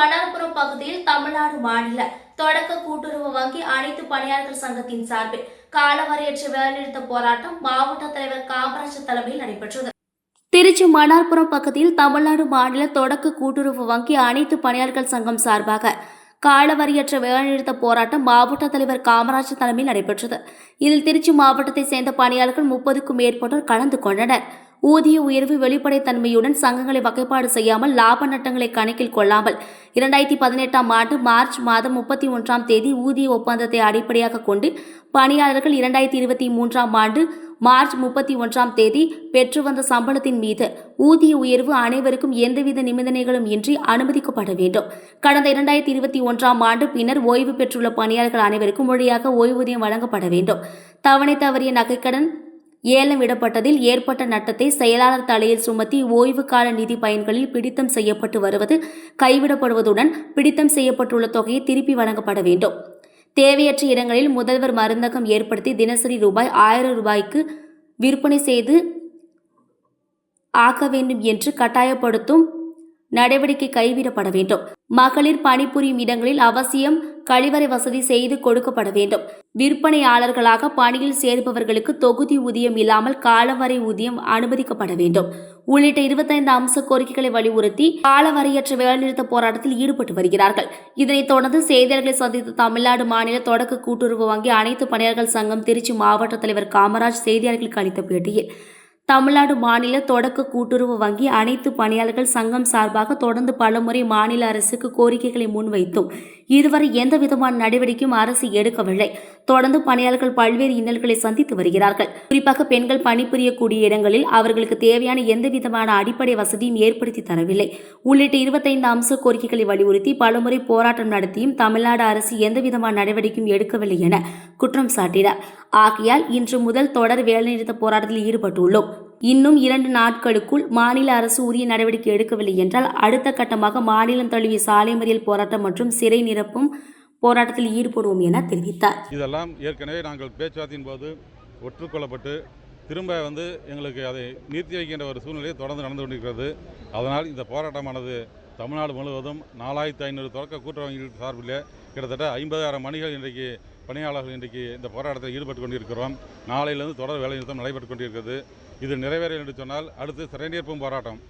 மணார்புரம் பகுதியில் தமிழ்நாடு மாநில தொடக்க கூட்டுறவு வங்கி அனைத்து பணியாளர்கள் சங்கத்தின் சார்பில் காலவரையற்ற வேலைநிறுத்த போராட்டம் மாவட்ட தலைவர் காமராஜர் தலைமையில் நடைபெற்றது. திருச்சி மன்னார்புரம் பகுதியில் தமிழ்நாடு மாநில தொடக்க கூட்டுறவு வங்கி அனைத்து பணியாளர்கள் சங்கம் சார்பாக காலவரையற்ற வேலைநிறுத்த போராட்டம் மாவட்ட தலைவர் காமராஜர் தலைமையில் நடைபெற்றது. இதில் திருச்சி மாவட்டத்தைச் சேர்ந்த பணியாளர்கள் முப்பதுக்கும் மேற்பட்டோர் கலந்து கொண்டனர். ஊதிய உயர்வு வெளிப்படைத்தன்மையுடன் சங்கங்களை வகைப்பாடு செய்யாமல் லாப நட்டங்களை கணக்கில் கொள்ளாமல் இரண்டாயிரத்தி பதினெட்டாம் ஆண்டு மார்ச் மாதம் முப்பத்தி ஒன்றாம் தேதி ஊதிய ஒப்பந்தத்தை அடிப்படையாக கொண்டு பணியாளர்கள் இரண்டாயிரத்தி இருபத்தி மூன்றாம் ஆண்டு மார்ச் முப்பத்தி ஒன்றாம் தேதி பெற்று வந்த சம்பளத்தின் மீது ஊதிய உயர்வு அனைவருக்கும் எந்தவித நிபந்தனைகளும் இன்றி அனுமதிக்கப்பட வேண்டும். கடந்த இரண்டாயிரத்தி இருபத்தி ஒன்றாம் ஆண்டு பின்னர் ஓய்வு பெற்றுள்ள பணியாளர்கள் அனைவருக்கும் முறையாக ஓய்வூதியம் வழங்கப்பட வேண்டும். தவணை தவறிய நகைக்கடன் ஏலம் விடப்பட்டதில் ஏற்பட்ட நட்டத்தை செயலாளர் தலையில் சுமத்தி ஓய்வு கால நிதி பயன்களில் பிடித்தம் செய்யப்பட்டு வருவது கைவிடப்படுவதுடன் பிடித்தம் செய்யப்பட்டுள்ள தொகையை திருப்பி வழங்கப்பட வேண்டும். தேவையற்ற இடங்களில் முதல்வர் மருந்தகம் ஏற்படுத்தி தினசரி ரூபாய் ஆயிரம் ரூபாய்க்கு விற்பனை செய்து ஆக்க வேண்டும் என்று கட்டாயப்படுத்தும் நடவடிக்கை கைவிடப்பட வேண்டும். மகளிர் பணிபுரியும் இடங்களில் அவசியம் கழிவறை வசதி செய்து கொடுக்கப்பட வேண்டும். விற்பனையாளர்களாக பணியில் சேர்பவர்களுக்கு தொகுதி ஊதியம் இல்லாமல் காலவரை ஊதியம் அனுமதிக்கப்பட வேண்டும். உள்ளிட்ட இருபத்தைந்து அம்ச கோரிக்கைகளை வலியுறுத்தி காலவரையற்ற வேலைநிறுத்த போராட்டத்தில் ஈடுபட்டு வருகிறார்கள். இதனைத் தொடர்ந்து செய்தியாளர்களை சந்தித்த தமிழ்நாடு மாநில தொடக்க கூட்டுறவு வங்கி அனைத்து பணியாளர்கள் சங்கம் திருச்சி மாவட்ட தலைவர் காமராஜ் செய்தியாளர்களுக்கு அளித்த பேட்டியில் தமிழ்நாடு மாநில தொடக்க கூட்டுறவு வங்கி அனைத்து பணியாளர்கள் சங்கம் சார்பாக தொடர்ந்து பலமுறை மாநில அரசுக்கு கோரிக்கைகளை முன்வைத்தும் இதுவரை எந்த விதமான நடவடிக்கையும் அரசு எடுக்கவில்லை. தொடர்ந்து பணியாளர்கள் பல்வேறு இன்னல்களை சந்தித்து வருகிறார்கள். குறிப்பாக பெண்கள் பணிபுரியக்கூடிய இடங்களில் அவர்களுக்கு தேவையான எந்த விதமான அடிப்படை வசதியும் ஏற்படுத்தி தரவில்லை. உள்ளிட்ட இருபத்தைந்து அம்ச கோரிக்கைகளை வலியுறுத்தி பலமுறை போராட்டம் நடத்தியும் தமிழ்நாடு அரசு எந்த விதமான நடவடிக்கையும் எடுக்கவில்லை என குற்றம் சாட்டினார். ஆகையால் இன்று முதல் தொடர் வேலைநிறுத்த போராட்டத்தில் ஈடுபட்டுள்ளோம். இன்னும் இரண்டு நாட்களுக்குள் மாநில அரசு உரிய நடவடிக்கை எடுக்கவில்லை என்றால் அடுத்த கட்டமாக மாநிலம் தழுவிய சாலை மறியல் போராட்டம் மற்றும் சிறை நிரப்பும் போராட்டத்தில் ஈடுபடுவோம் என தெரிவித்தார். இதெல்லாம் ஏற்கனவே நாங்கள் பேச்சுவார்த்தையின் போது ஒற்றுக்கொள்ளப்பட்டு திரும்ப வந்து எங்களுக்கு அதை நிறுத்தி வைக்கின்ற ஒரு சூழ்நிலை தொடர்ந்து நடந்து கொண்டிருக்கிறது. அதனால் இந்த போராட்டமானது தமிழ்நாடு முழுவதும் நாலாயிரத்தி ஐநூறு தொடக்க கூட்டுறவங்கள் சார்பில் கிட்டத்தட்ட ஐம்பதாயிரம் மணிகள் இன்றைக்கு பணியாளர்கள் இன்றைக்கு இந்த போராட்டத்தில் ஈடுபட்டு கொண்டிருக்கிறோம். நாளையிலிருந்து தொடர் வேலைநிறுத்தம் நடைபெற்று கொண்டிருக்கிறது. இது நிறைவேற என்று சொன்னால் அடுத்து சிறைநீர்ப்பும் போராட்டம்.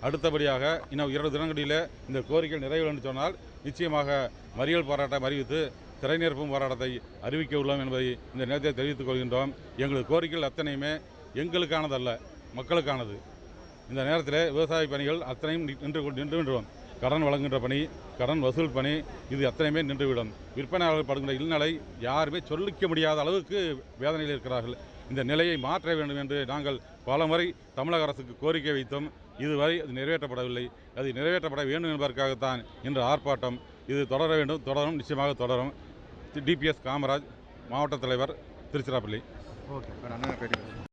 அடுத்தபடியாக இன்னும் இரண்டு தினங்களில் இந்த கோரிக்கை நிறைவேறும் என்று சொன்னால் நிச்சயமாக மறியல் போராட்டம் அறிவித்து திரைநிரப்பும் போராட்டத்தை அறிவிக்க உள்ளோம் என்பதை இந்த நேரத்தில் தெரிவித்துக் கொள்கின்றோம். எங்களது கோரிக்கைகள் அத்தனையுமே எங்களுக்கானதல்ல மக்களுக்கானது. இந்த நேரத்தில் விவசாய பணிகள் அத்தனையும் நின்று கொண்டு- நின்று விடுவோம். கடன் வழங்குகின்ற பணி கடன் வசூல் பணி இது அத்தனையுமே நின்றுவிடும் விற்பனையாளர்கள் படுகின்ற இல்நிலை யாருமே சொல்லிக்க முடியாத அளவுக்கு வேதனையில் இருக்கிறார்கள். இந்த நிலையை மாற்ற வேண்டும் என்று நாங்கள் பலமுறை தமிழக அரசுக்கு கோரிக்கை வைத்தோம். இதுவரை அது நிறைவேற்றப்படவில்லை. அது நிறைவேற்றப்பட வேண்டும் என்பதற்காகத்தான் இன்று ஆர்ப்பாட்டம். இது தொடர வேண்டும். தொடரும். நிச்சயமாக தொடரும். டிபிஎஸ் காமராஜ் மாவட்ட தலைவர் திருச்சிராப்பள்ளி. ஓகே.